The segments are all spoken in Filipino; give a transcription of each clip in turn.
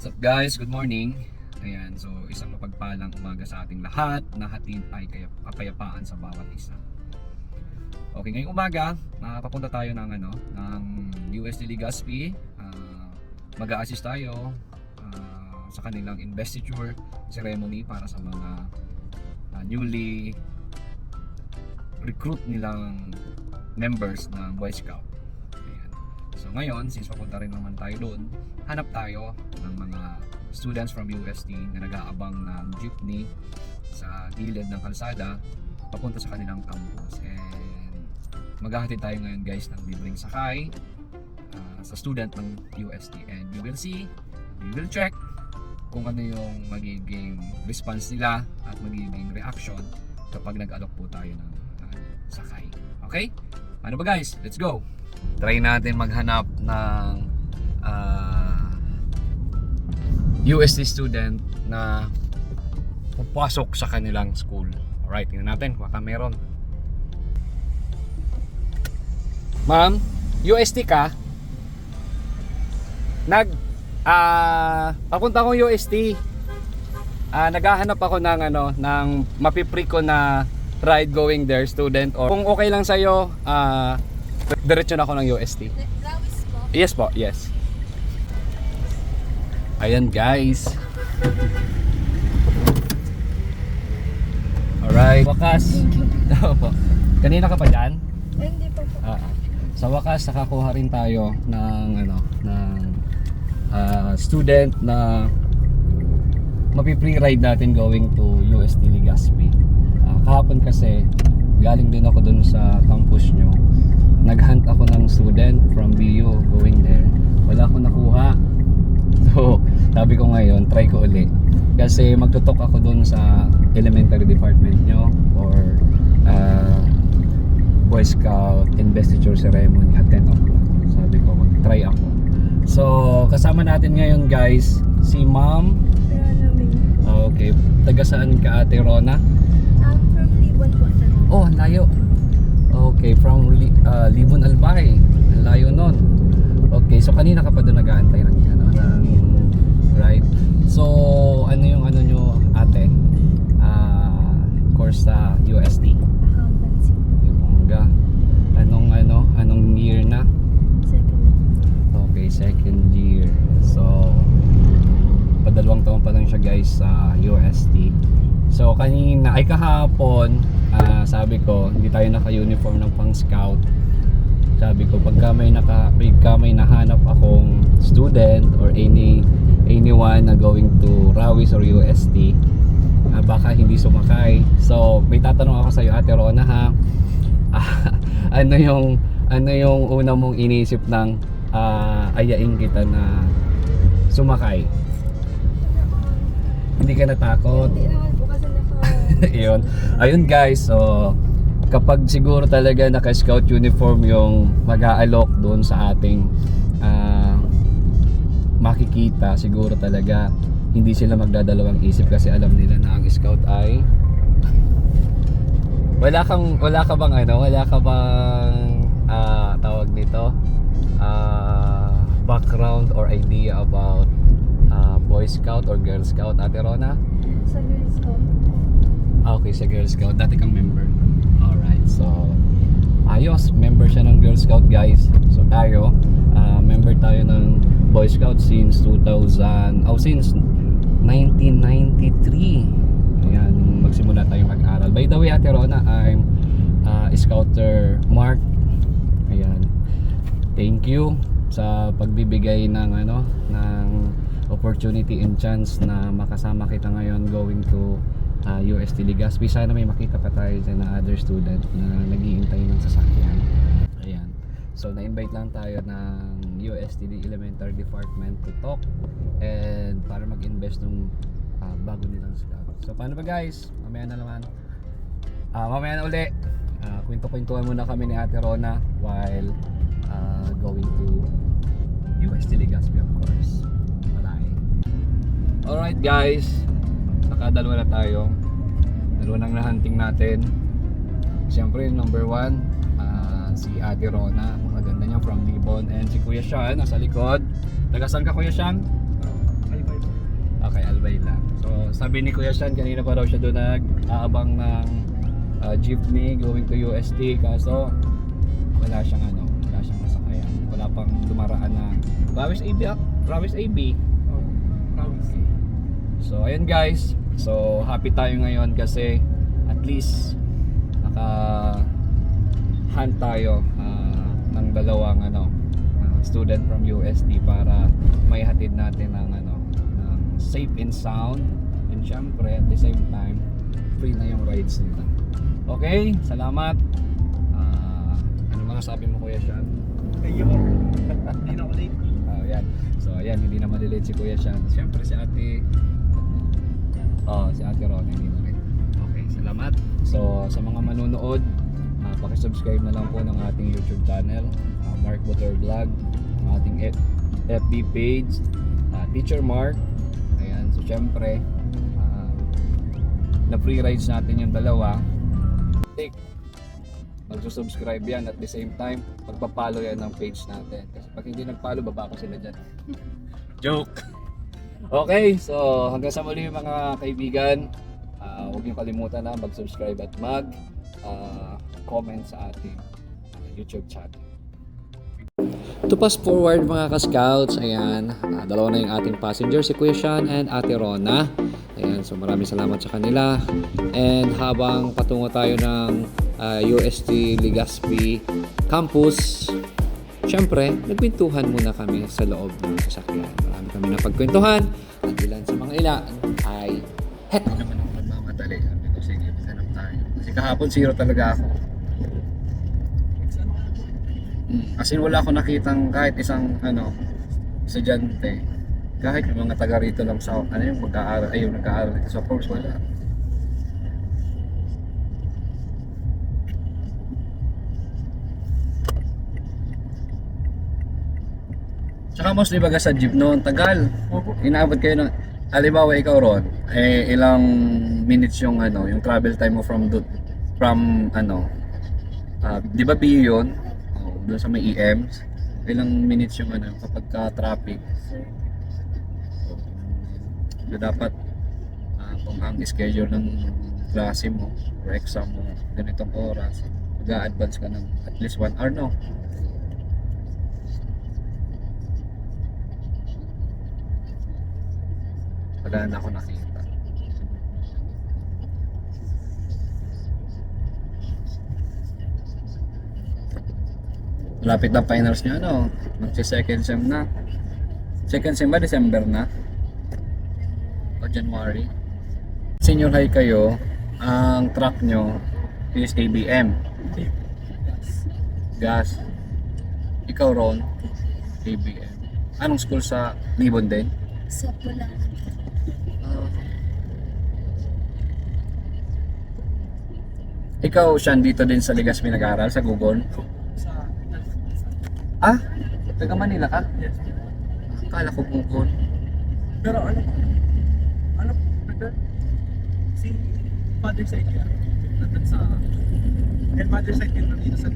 What's up guys? Good morning. Ayan, so isang mapagpalang umaga sa ating lahat na hatid ay kapayapaan sa bawat isa. Okay, ngayong umaga, nakapapunta tayo ng ano, ng USD Legazpi. Uh, mag-a-assist tayo ah, sa kanilang investiture ceremony para sa mga ah, newly recruit nilang members ng Boy Scout. Ngayon, since papunta rin naman tayo doon, hanap tayo ng mga students from UST na nag-aabang ng jeepney sa gilid ng kalsada papunta sa kanilang campus. And maghahatid tayo ngayon guys ng libreng sakay ah, sa student ng UST. And you will see, you will check kung ano yung magiging response nila at magiging reaction kapag nag-alok po tayo ng ah, sakay. Okay? Ano ba guys? Let's go! Try natin maghanap ng ah, UST student na papasok sa kanilang school. Alright, tingnan natin baka meron. Ma'am, UST ka? Nag ah papunta akong UST. Ah naghahanap ako ng ano ng mapipre ko na ride going there student or kung okay lang sa iyo ah diretso na ako ng UST. Yes po, yes. Ayan guys. Alright. Wakas. Opo. Kanina ka pa dyan? Hindi po po. Ah, ah. Sa wakas nakakuha rin tayo ng ano ng ah, student na mapi-free ride natin going to UST Legazpi. Ah, kahapon kasi galing din ako dun sa campus nyo. Naghunt ako ng student from BU going there. Wala akong nakuha. So, sabi ko ngayon, try ko uli. Kasi magtutok ako dun sa elementary department nyo or ah, Boy Scout investiture ceremony at 10 o'clock. Sabi ko, mag-try ako. So, kasama natin ngayon guys, si Ma'am. Okay, taga saan ka Ate Rona? I'm from Libon po. Oh, layo. Okay, from ah, Libon Albay. Ang layo nun. Okay, so kanina ka pa doon nag-aantay ng, ano, ng right? So, ano yung ano nyo ate? Ah, course sa UST. Accountancy. Yung bongga. Anong ano, anong year na? Second. Okay, second year. So, padalawang taon pa lang siya guys sa UST. So, kanina, ay kahapon, ah, sabi ko, hindi tayo naka-uniform ng pang scout. Sabi ko, pagka may, naka, pagka may nahanap akong student or any anyone na going to Rawis or UST, ah, baka hindi sumakay. So, may tatanong ako sa iyo, Ate Rona ha. Ah, ano yung ano yung una mong iniisip ng ah, ayain kita na sumakay? Hindi ka natakot? Hindi naman po kasi naka... Yun. Ayun guys, so kapag siguro talaga naka-scout uniform yung mag-aalok doon sa ating ah, makikita, siguro talaga hindi sila magdadalawang isip kasi alam nila na ang scout ay wala kang wala ka bang ano, wala ka bang ah, tawag nito ah, background or idea about ah, Boy Scout or Girl Scout, Ate Rona? Sa girls ko. Okay, sa Girl Scout. Dati kang member. Alright, so ayos. Member siya ng Girl Scout, guys. So tayo, ah, member tayo ng Boy Scout since 2000, oh, since 1993. Ayan, magsimula tayo mag-aral. By the way, Ate Rona, I'm ah, Scouter Mark. Ayan. Thank you sa pagbibigay ng ano ng opportunity and chance na makasama kita ngayon going to uh, UST Legazpi. Sana may makita pa tayo dyan na other student na naghihintay ng sasakyan. Ayan. So, na-invite lang tayo ng UST Elementary Department to talk and para mag-invest ng uh, bago nilang scout. So, paano ba guys? Mamaya na naman. Ah, mamaya na uli. Ah, kwento-kwentuhan muna kami ni Ate Rona while ah, going to UST Legazpi of course. Malay. Alright guys, nakadalawa na tayo. Dalawa nang nahunting natin. Siyempre, number one, ah, si Ate Rona. Maganda niya from Libon. And si Kuya Sean, nasa likod. Taga saan ka Kuya Sean? Ay, Okay, Albay lang. So, sabi ni Kuya Sean, kanina pa daw siya doon nag-aabang ng ah, jeepney going to UST. Kaso, wala siyang ano, wala siyang masakayan. Wala pang dumaraan na Rawis AB, ah. Rawis AB. Oh, promise. So, ayun guys. So, happy tayo ngayon kasi at least naka hunt tayo ah, ng dalawang ano ah, student from UST para may hatid natin ng ano ng safe and sound and syempre at the same time free na yung rides nila. Okay, salamat. Ah, ano mga sabi mo Kuya Sean? Thank you. Hindi na ako late. Oh, yan. So, ayan, hindi na malilate si Kuya Sean. Siyempre, si Ate... Oh, si Ate Ron, hindi na rin. Okay, salamat. So, sa mga manonood, uh, pakisubscribe na lang po ng ating YouTube channel, ah, Mark Butter Vlog, ang ating F- FB page, ah, Teacher Mark. Ayan, so siyempre, ah, na free rides natin yung dalawa. Take magsusubscribe yan at the same time magpapalo yan ng page natin kasi pag hindi nagpalo baba ko sila dyan joke okay so hanggang sa muli mga kaibigan ah, huwag niyo kalimutan na mag-subscribe at mag ah, comment sa ating ah, YouTube channel To pass forward mga ka-scouts, ayan, ah, dalawa na yung ating passenger, si Kuya Sean and Ate Rona. Ayan, so maraming salamat sa kanila. And habang patungo tayo ng ah, UST Legazpi campus, syempre, nagpintuhan muna kami sa loob ng sasakyan. Marami kami napagkwentuhan at ilan sa mga ilan ay het naman ang pagmamadali. Sabi ko, sige, maghanap tayo. Kasi kahapon zero talaga ako. As in, wala ako nakitang kahit isang ano, estudyante. Kahit yung mga taga rito lang sa, ano yung mag-aaral, ay yung nag-aaral dito sa course, wala. Tsaka mostly baga sa jeep noon, tagal. Inaabot kayo ng, halimbawa ikaw ron, eh ilang minutes yung ano, yung travel time mo from do, from ano, ah, di ba BU yun? Oh, doon sa may EMs. Ilang minutes yung ano, kapag ka traffic. So dapat ah, kung ang schedule ng klase mo or exam mo ganitong oras, mag-a-advance ka ng at least 1 hour, no? Wala na ako nakita. Malapit na finals niyo, ano? Magsi-second sem na. Second sem ba? December na? O January? Senior high kayo, ang track nyo is ABM, gas. Ikaw Ron, ABM. Anong school sa Libon din? sa pula. Ikaw, Sean, dito din sa Legazpi nag-aaral sa Google? Ah? Taga Manila ka? Yes. Akala ko Google. Pero ano ano si father side niya nandun sa and mother side niya nandito sa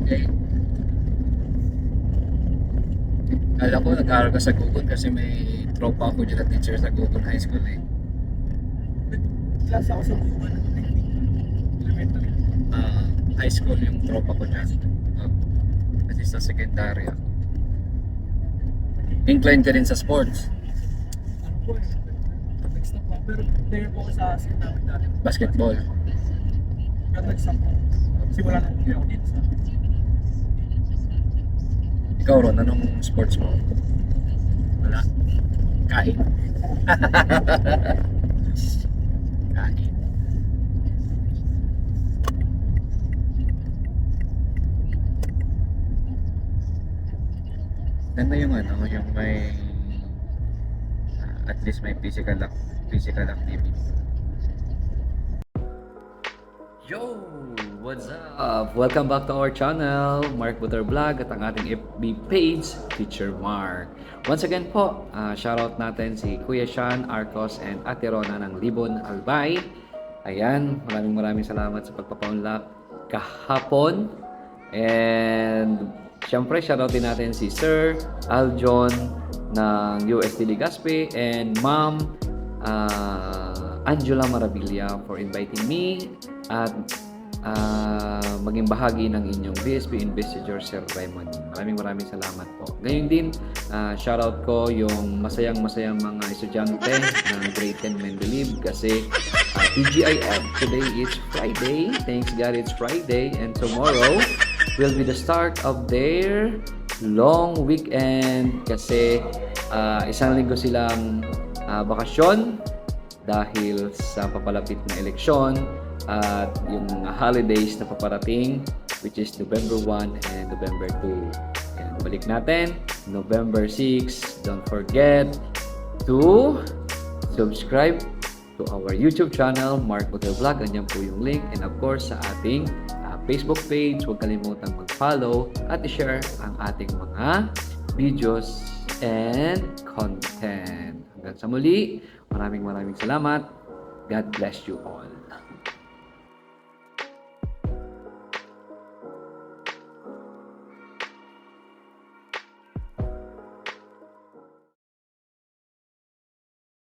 Okay. Kala ko nag-aaral ka sa Google kasi may tropa ako dyan na teacher sa Google High School eh. Class ako sa Google elementary. Ah, high school yung tropa ko dyan. Ah, kasi sa secondary ako. Inclined ka rin sa sports. Ano po eh. Nag-stop ako. Pero player po ako sa school namin dati. Basketball. Nag-stop ako. Kasi wala nang hindi ako dito sa Ikaw Ron, anong sports mo? Wala. Kain. Kain. Ganda yung ano, yung may ah, at least may physical physical activity. Yo! What's up? Welcome back to our channel, Mark Butter Vlog at ang ating FB page, Teacher Mark. Once again po, uh, shoutout natin si Kuya Sean Arcos and Ate Rona ng Libon Albay. Ayan, maraming maraming salamat sa pagpapaunlak kahapon. And syempre, shoutout din natin si Sir Aljon ng UST Ligaspe and Ma'am ah, Angela Maravilla for inviting me at ah, maging bahagi ng inyong BSP Investiture Sir Raymond. Maraming maraming salamat po. Ngayon din, ah, shoutout ko yung masayang-masayang mga estudyante ng grade 10 Mendeleev kasi ah, TGIF, today is Friday. Thanks God it's Friday and tomorrow will be the start of their long weekend kasi ah, isang linggo silang ah, bakasyon dahil sa papalapit na eleksyon at yung mga holidays na paparating which is November 1 and November 2. And balik natin, November 6. Don't forget to subscribe to our YouTube channel, Mark Motor Vlog. Ganyan po yung link. And of course, sa ating ah, Facebook page, huwag kalimutan mag-follow at i-share ang ating mga videos and content. Hanggang sa muli, maraming maraming salamat. God bless you all.